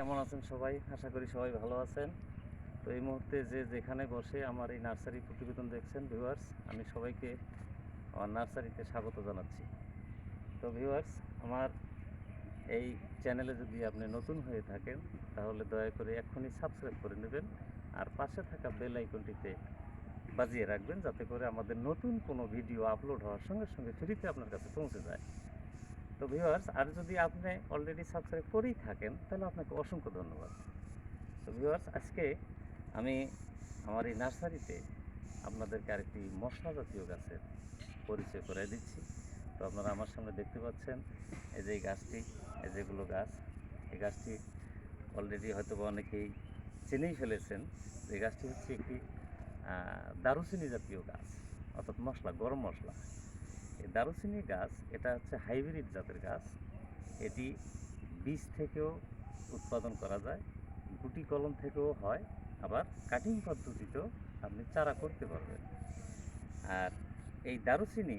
কেমন আছেন সবাই? আশা করি সবাই ভালো আছেন। তো এই মুহূর্তে যে যেখানে বসে আমার এই নার্সারি প্রতিবেদন দেখছেন, ভিউয়ার্স, আমি সবাইকে, আমার নার্সারিতে স্বাগত জানাচ্ছি। তো ভিউয়ার্স, আমার এই চ্যানেলে যদি আপনি নতুন হয়ে থাকেন, তাহলে দয়া করে এক্ষুনি সাবস্ক্রাইব করে নেবেন আর পাশে থাকা বেল আইকনটিতে বাজিয়ে রাখবেন, যাতে করে আমাদের নতুন কোনো ভিডিও আপলোড হওয়ার সঙ্গে সঙ্গে ফ্রিতে আপনার কাছে পৌঁছে যায়। তো ভিউয়ার্স আর যদি আপনি অলরেডি সাবস্ক্রাইব করেই থাকেন, তাহলে আপনাকে অসংখ্য ধন্যবাদ। তো ভিউয়ার্স আজকে আমি আমার এই নার্সারিতে আপনাদেরকে আরেকটি মশলা জাতীয় গাছের পরিচয় করে দিচ্ছি। তো আপনারা আমার সামনে দেখতে পাচ্ছেন, এই যে এই গাছটি, এই যেগুলো গাছ, এই গাছটি অলরেডি হয়তো অনেকেই চিনেই ফেলেছেন। এই গাছটি হচ্ছে একটি দারুচিনি জাতীয় গাছ, অর্থাৎ মশলা, গরম মশলা। দারুচিনি গাছ, এটা হচ্ছে হাইব্রিড জাতের গাছ। এটি বীজ থেকেও উৎপাদন করা যায়, গুটি কলম থেকেও হয়, আবার কাটিং পদ্ধতিতেও আপনি চারা করতে পারবেন। আর এই দারুচিনি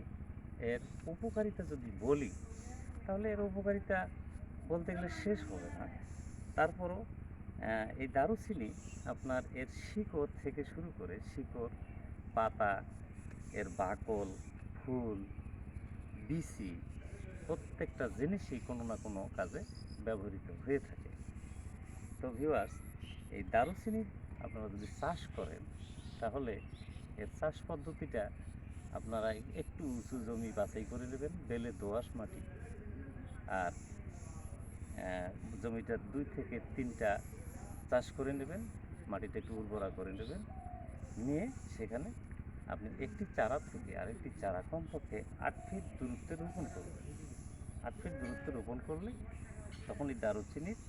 এর উপকারিতা যদি বলি, তাহলে এর উপকারিতা বলতে গেলে শেষ হবে না। তারপরও এই দারুচিনি আপনার এর শিকড় থেকে শুরু করে শিকড়, পাতা, এর বাকল, ফুল বিসি প্রত্যেকটা জিনিসই কোনো না কোনো কাজে ব্যবহৃত হয়ে থাকে। তো ভিউয়ার্স এই দারুচিনি আপনারা যদি চাষ করেন, তাহলে এর চাষ পদ্ধতিটা আপনারা একটু উঁচু জমি বাছাই করে নেবেন, বেলে দোআঁশ মাটি। আর জমিটা দুই থেকে তিনটা চাষ করে নেবেন, মাটিটা একটু উর্বরা করে নেবেন। নিয়ে সেখানে আপনি একটি চারা থেকে আরেকটি চারা কমপক্ষে আট ফিট দূরত্বে রোপণ করবেন আট ফিট দূরত্বে রোপণ করলে তখন এই দারুচিনির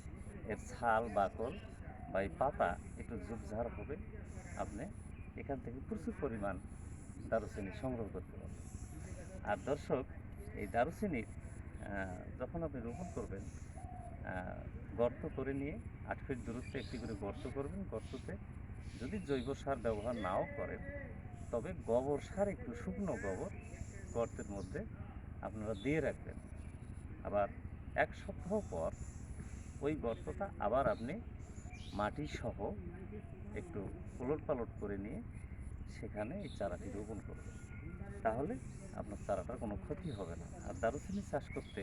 এর ছাল, বাকল বা এই পাতা একটু ঝোপঝাড় হবে। আপনি এখান থেকে প্রচুর পরিমাণ দারুচিনি সংগ্রহ করতে পারবেন। আর দর্শক, এই দারুচিনির যখন আপনি রোপণ করবেন গর্ত করে নিয়ে আট ফিট দূরত্বে একটি করে গর্ত করবেন। গর্ততে যদি জৈব সার ব্যবহার নাও করেন তবে গোবর সার, একটু শুকনো গোবর গর্তের মধ্যে আপনারা দিয়ে রাখবেন। আবার এক সপ্তাহ পর ওই গর্তটা আবার আপনি মাটি সহ একটু উলট পালট করে নিয়ে সেখানে এই চারাটি রোপণ করবেন। তাহলে আপনার চারাটার কোনো ক্ষতি হবে না। আর দারুচিনি চাষ করতে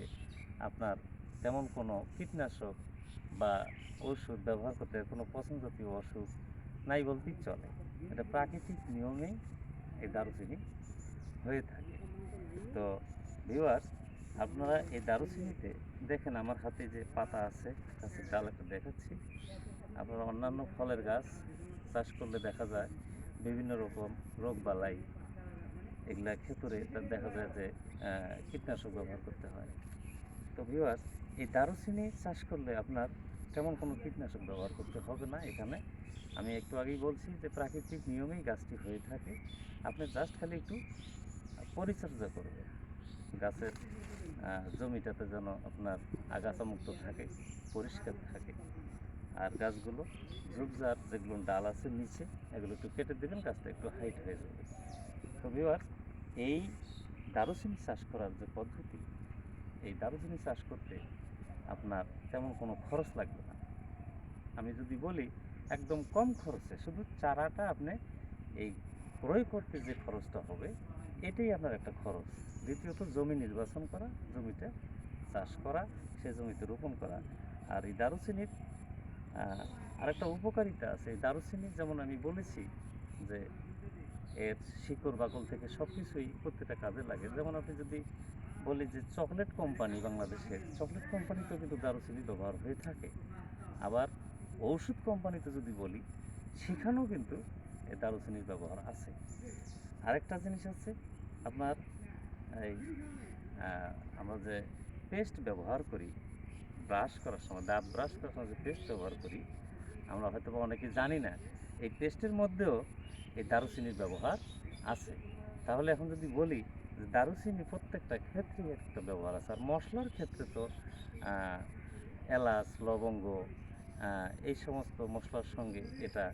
আপনার তেমন কোনো কীটনাশক বা ওষুধ ব্যবহার করতে কোনো পছন্দ জাতীয় ওষুধ নাই বলতেই চলে। এটা প্রাকৃতিক নিয়মেই এই দারুচিনি হয়ে থাকে। তো ভিউয়ার্স আপনারা এই দারুচিনিতে দেখেন আমার হাতে যে পাতা আছে গাছের ডাল একটা দেখাচ্ছি। আপনারা অন্যান্য ফলের গাছ চাষ করলে দেখা যায় বিভিন্ন রকম রোগ বালাই এগুলা ক্ষেত্রে দেখা যায় যে কীটনাশক ব্যবহার করতে হয়। তো ভিউয়ার্স এই দারুচিনি চাষ করলে আপনার তেমন কোনো কীটনাশক ব্যবহার করতে হবে না এখানে। আমি একটু আগেই বলছি যে প্রাকৃতিক নিয়মেই গাছটি হয়ে থাকে। আপনি জাস্ট খালি একটু পরিচর্যা করবেন। গাছের জমিটাতে যেন আপনার আগাছামুক্ত থাকে, পরিষ্কার থাকে। আর গাছগুলো ঝোপঝাড় যেগুলো ডাল আছে নিচে, এগুলো একটু কেটে দেবেন গাছটা একটু হাইট হয়ে যাবে। তো ভিউয়ার্স এই দারুচিনি চাষ করার যে পদ্ধতি, এই দারুচিনি চাষ করতে আপনার তেমন কোনো খরচ লাগবে না। আমি যদি বলি, একদম কম খরচে শুধু চারাটা আপনি এই ক্রয় করতে যে খরচটা হবে, এটাই আপনার একটা খরচ। দ্বিতীয়ত, জমি নির্বাচন করা, জমিতে চাষ করা, সে জমিতে রোপণ করা। আর এই দারুচিনির আরেকটা উপকারিতা আছে। এই দারুচিনি যেমন আমি বলেছি যে, এর শিকড়, বাকল থেকে সব কিছুই প্রত্যেকটা কাজে লাগে। যেমন আপনি যদি বলি যে চকলেট কোম্পানি বাংলাদেশের চকলেট কোম্পানিতেও কিন্তু দারুচিনি ব্যবহার হয়ে থাকে। আবার ঔষধ কোম্পানিতে যদি বলি, সেখানেও কিন্তু দারুচিনির ব্যবহার আছে। আরেকটা জিনিস আছে, আপনার এই আমরা যে পেস্ট ব্যবহার করি, ব্রাশ করার সময়, দাঁত ব্রাশ করার সময় যে পেস্ট ব্যবহার করি, আমরা হয়তো অনেকে জানি না, এই পেস্টের মধ্যেও এই দারুচিনির ব্যবহার আছে। তাহলে এখন যদি বলি যে দারুচিনি প্রত্যেকটা ক্ষেত্রে একটা ব্যবহার আছে। আর মশলার ক্ষেত্রে তো এলাচ, লবঙ্গ এই সমস্ত মশলার সঙ্গে এটা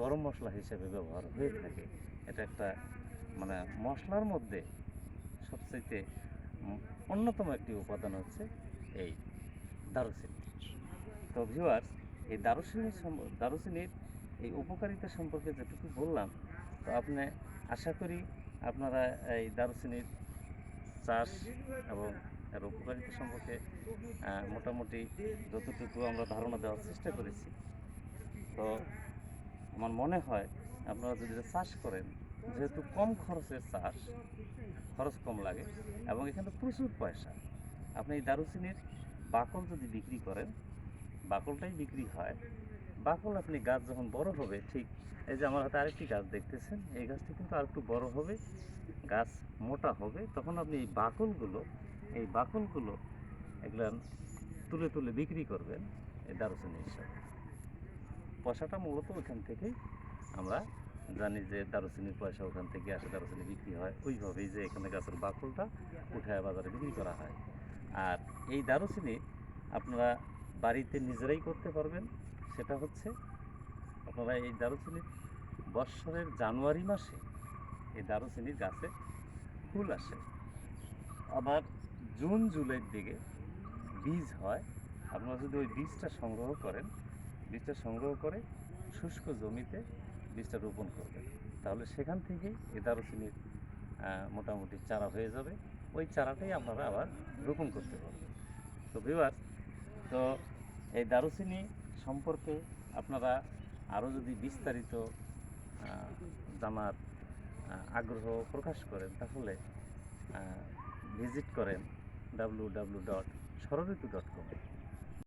গরম মশলা হিসেবে ব্যবহার হয়ে থাকে। এটা একটা মানে মশলার মধ্যে সবচেয়ে অন্যতম একটি উপাদান হচ্ছে এই দারুচিনি। তো ভিউয়ার্স এই দারুচিনির দারুচিনির এই উপকারিতা সম্পর্কে যেটুকু বললাম, তো আপনি আশা করি আপনারা এই দারুচিনির চাষ এবং এর উপকারিতা সম্পর্কে মোটামুটি যতটুকু আমরা ধারণা দেওয়ার চেষ্টা করেছি। তো আমার মনে হয় আপনারা যদি চাষ করেন, যেহেতু কম খরচের চাষ, খরচ কম লাগে এবং এখানে প্রচুর পয়সা, আপনি এই দারুচিনির বাকল যদি বিক্রি করেন বাকলটাই বিক্রি হয়। বাকল আপনি গাছ যখন বড় হবে, ঠিক এই যে আমার হাতে আরেকটি গাছ দেখতেছেন, এই গাছটি কিন্তু আর একটু বড় হবে, গাছ মোটা হবে, তখন আপনি এই বাকলগুলো এই বাকলগুলো এগুলো তুলে তুলে বিক্রি করবেন এই দারুচিনি হিসাবে। পয়সাটা মূলত ওইখান থেকেই আমরা জানি যে দারুচিনির পয়সা ওখান থেকে আসে, দারুচিনি বিক্রি হয়। ওইভাবেই যে এখানে গাছের বাকলটা উঠায় বাজারে বিক্রি করা হয়। আর এই দারুচিনি আপনারা বাড়িতে নিজেরাই করতে পারবেন, সেটা হচ্ছে আপনারা এই দারুচিনির বৎসরের জানুয়ারি মাসে এই দারুচিনির গাছে ফুল আসে। আবার জুন, জুলাইয়ের দিকে বীজ হয়, আপনারা যদি ওই বীজটা সংগ্রহ করেন, বীজটা সংগ্রহ করে শুষ্ক জমিতে বীজটা রোপণ করবেন, তাহলে সেখান থেকেই এই দারুচিনির মোটামুটি চারা হয়ে যাবে। ওই চারাটাই আপনারা আবার রোপণ করতে পারবেন। তো ভিউয়ার তো এই দারুচিনি সম্পর্কে আপনারা আরও যদি বিস্তারিত জানার আগ্রহ প্রকাশ করেন, তাহলে ভিজিট করেন ডাব্লু ডাব্লু ডট সরঋতু ডট কম